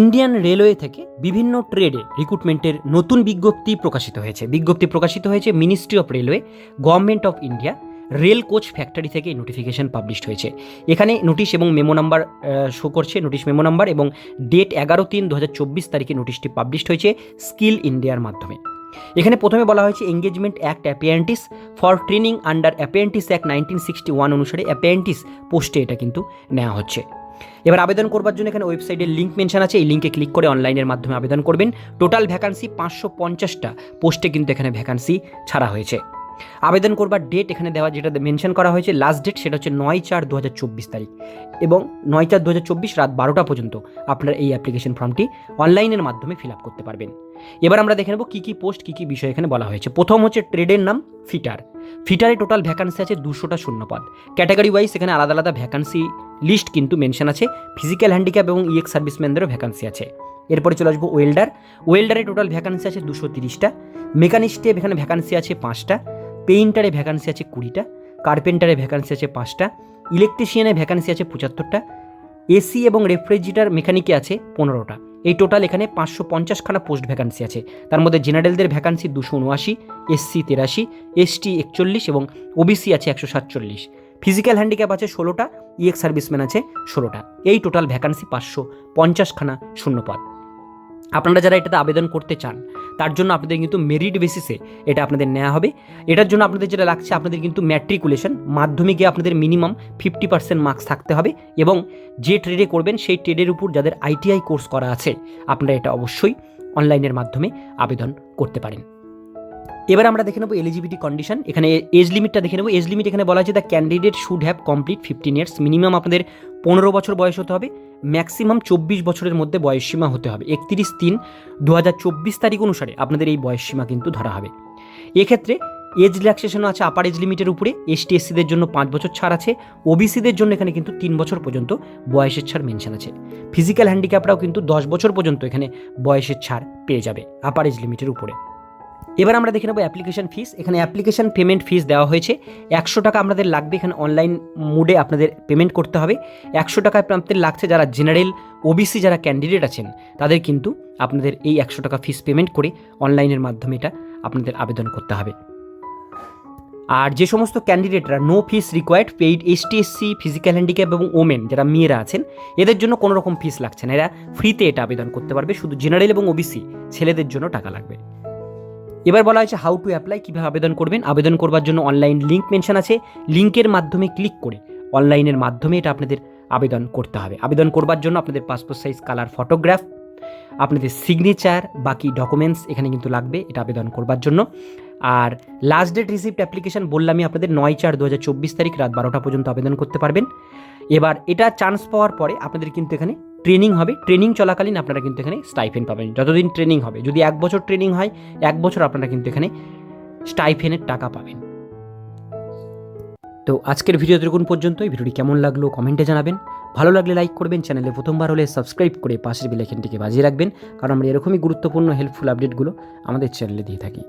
Indian railway থেকে বিভিন্ন ট্রেডে রিক্রুটমেন্টের নতুন বিজ্ঞপ্তি প্রকাশিত হয়েছে। বিজ্ঞপ্তি প্রকাশিত হয়েছে ministry of railway government of India rail coach factory থেকে এই নোটিফিকেশন পাবলিশড হয়েছে। এখানে নোটিশ এবং মেমো নাম্বার শো করছে। নোটিশ মেমো নাম্বার এবং ডেট এগারো তিন দু তারিখে নোটিশটি পাবলিশড হয়েছে স্কিল ইন্ডিয়ার মাধ্যমে। এখানে প্রথমে বলা হয়েছে engagement act apprentices for training under apprentices act nineteen sixty one অনুসারে অ্যাপিয়েন্টিস পোস্টে এটা কিন্তু নেওয়া হচ্ছে। এবার আবেদন করবার জন্য এখানে ওয়েবসাইটের লিঙ্ক মেনশন আছে, এই লিঙ্কে ক্লিক করে অনলাইনের মাধ্যমে আবেদন করবেন। টোটাল ভ্যাকান্সি পাঁচশো পঞ্চাশটা, পোস্টে কিন্তু এখানে ভ্যাকান্সি ছাড়া হয়েছে। আবেদন করবার ডেট এখানে দেওয়া, যেটা মেনশন করা হয়েছে, লাস্ট ডেট সেটা হচ্ছে নয় চার দু তারিখ। এবং নয় চার দু রাত বারোটা পর্যন্ত আপনারা এই অ্যাপ্লিকেশন ফর্মটি অনলাইনের মাধ্যমে ফিল আপ করতে পারবেন। এবার আমরা দেখে নেব কী কী পোস্ট, কী কী বিষয় এখানে বলা হয়েছে। প্রথম হচ্ছে ট্রেডের নাম ফিটার। ফিটারে টোটাল ভ্যাকান্সি আছে দুশোটা শূন্যপদ। ক্যাটাগরি ওয়াইজ এখানে আলাদা আলাদা ভ্যাকান্সি লিস্ট কিন্তু মেনশন আছে। ফিজিক্যাল হ্যান্ডিক্যাপ এবং ইএক্স সার্ভিসম্যানদেরও ভ্যাকান্সি আছে। এরপরে চলে আসব ওয়েল্ডার। ওয়েল্ডারে টোটাল ভ্যাকান্সি আছে দুশো তিরিশটা। মেকানিস্টে এখানে ভ্যাকান্সি আছে পাঁচটা। পেইন্টারে ভ্যাকান্সি আছে কুড়িটা। কার্পেন্টারে ভ্যাকান্সি আছে পাঁচটা। ইলেকট্রিশিয়ানে ভ্যাকান্সি আছে পঁচাত্তরটা। এসি এবং রেফ্রিজারেটর মেকানিকে আছে পনেরোটা। এই টোটাল এখানে পাঁচশো পঞ্চাশখানা পোস্ট ভ্যাকান্সি আছে। তার মধ্যে জেনারেলদের ভ্যাকান্সি দুশো উনআশি, এসসি তেরাশি, এসটি একচল্লিশ এবং ওবিসি আছে একশো সাতচল্লিশ। ফিজিক্যাল হ্যান্ডিক্যাপ আছে ষোলোটা, ইএক্স সার্ভিসম্যান আছে ষোলোটা। এই টোটাল ভ্যাকান্সি পাঁচশো পঞ্চাশখানা শূন্যপদ। আপনারা যারা এটাতে আবেদন করতে চান তার জন্য আপনাদের কিন্তু মেরিট বেসিসে এটা আপনাদের নেওয়া হবে। এটার জন্য আপনাদের যেটা লাগছে, আপনাদের কিন্তু ম্যাট্রিকুলেশন মাধ্যমিকে আপনাদের মিনিমাম ফিফটি পার্সেন্ট মার্কস থাকতে হবে এবং যে ট্রেডে করবেন, সেই ট্রেডের উপর যাদের আইটিআই কোর্স করা আছে, আপনারা এটা অবশ্যই অনলাইনের মাধ্যমে আবেদন করতে পারেন। এবার আমরা দেখে নেব এলিজিবিলিটি কন্ডিশন এখানে এজ লিমিটটা দেখে নেব। এজ লিমিট এখানে বলা আছে the candidate should have complete fifteen years minimum আপনাদের পনেরো বছর বয়স হতে হবে। ম্যাক্সিমাম চব্বিশ বছরের মধ্যে বয়সসীমা হতে হবে। একত্রিশ তিন দু হাজার চব্বিশ তারিখ অনুসারে আপনাদের এই বয়সসীমা কিন্তু ধরা হবে। এক্ষেত্রে এজ রিল্যাক্সেশনও আছে আপার এজ লিমিটের উপরে। এসটি এসসিদের জন্য পাঁচ বছর ছাড় আছে। ওবিসিদের জন্য এখানে কিন্তু তিন বছর পর্যন্ত বয়সের ছাড় মেনশন আছে। ফিজিক্যাল হ্যান্ডিক্যাপরাও কিন্তু দশ বছর পর্যন্ত এখানে বয়সের ছাড় পেয়ে যাবে আপার এজ লিমিটের উপরে। এবার আমরা দেখে নেব অ্যাপ্লিকেশন ফিস এখানে অ্যাপ্লিকেশন পেমেন্ট ফিস দেওয়া হয়েছে। একশো টাকা আপনাদের লাগবে এখানে অনলাইন মোডে আপনাদের পেমেন্ট করতে হবে। একশো টাকা আপনাদের লাগছে যারা জেনারেল ওবিসি যারা ক্যান্ডিডেট আছেন, তাদের কিন্তু আপনাদের এই একশো টাকা ফিস পেমেন্ট করে অনলাইনের মাধ্যমে এটা আপনাদের আবেদন করতে হবে। আর যে সমস্ত ক্যান্ডিডেটরা no fees required paid ST SC physical handicap এবং ওমেন যারা মেয়েরা আছেন, এদের জন্য কোনো রকম ফিস লাগছে না। এরা ফ্রিতে এটা আবেদন করতে পারবে। শুধু জেনারেল এবং ওবিসি ছেলেদের জন্য টাকা লাগবে। এবার বলা হয়েছে হাউ টু অ্যাপ্লাই কীভাবে আবেদন করবেন। আবেদন করবার জন্য অনলাইন লিঙ্ক মেনশন আছে। লিঙ্কের মাধ্যমে ক্লিক করে অনলাইনের মাধ্যমে এটা আপনাদের আবেদন করতে হবে। আবেদন করবার জন্য আপনাদের পাসপোর্ট সাইজ কালার ফটোগ্রাফ আপনাদের সিগনেচার বাকি ডকুমেন্টস এখানে কিন্তু লাগবে এটা আবেদন করবার জন্য। আর লাস্ট ডেট রিসিপ্ট অ্যাপ্লিকেশন বললামই আপনাদের নয় চার দু তারিখ রাত বারোটা পর্যন্ত আবেদন করতে পারবেন। এবার এটা চান্স পাওয়ার পরে আপনাদের কিন্তু এখানে ট্রেনিং হবে। ট্রেনিং চলাকালীন আপনারা কিন্তু এখানে স্টাইফেন পাবেন। যতদিন ট্রেনিং হবে, যদি এক বছর ট্রেনিং হয়, এক বছর আপনারা কিন্তু এখানে স্টাইফেনের টাকা পাবেন। তো আজকের ভিডিও এতটুকুন পর্যন্ত এই ভিডিওটি কেমন লাগল কমেন্টে জানাবেন। ভালো লাগলে লাইক করবেন, চ্যানেলে প্রথমবার হলে সাবস্ক্রাইব করে পাশের বেলাইকেনটিকে বাজিয়ে রাখবেন। কারণ আমরা এরকমই গুরুত্বপূর্ণ হেল্পফুল আপডেটগুলো আমাদের চ্যানেলে দিয়ে থাকি।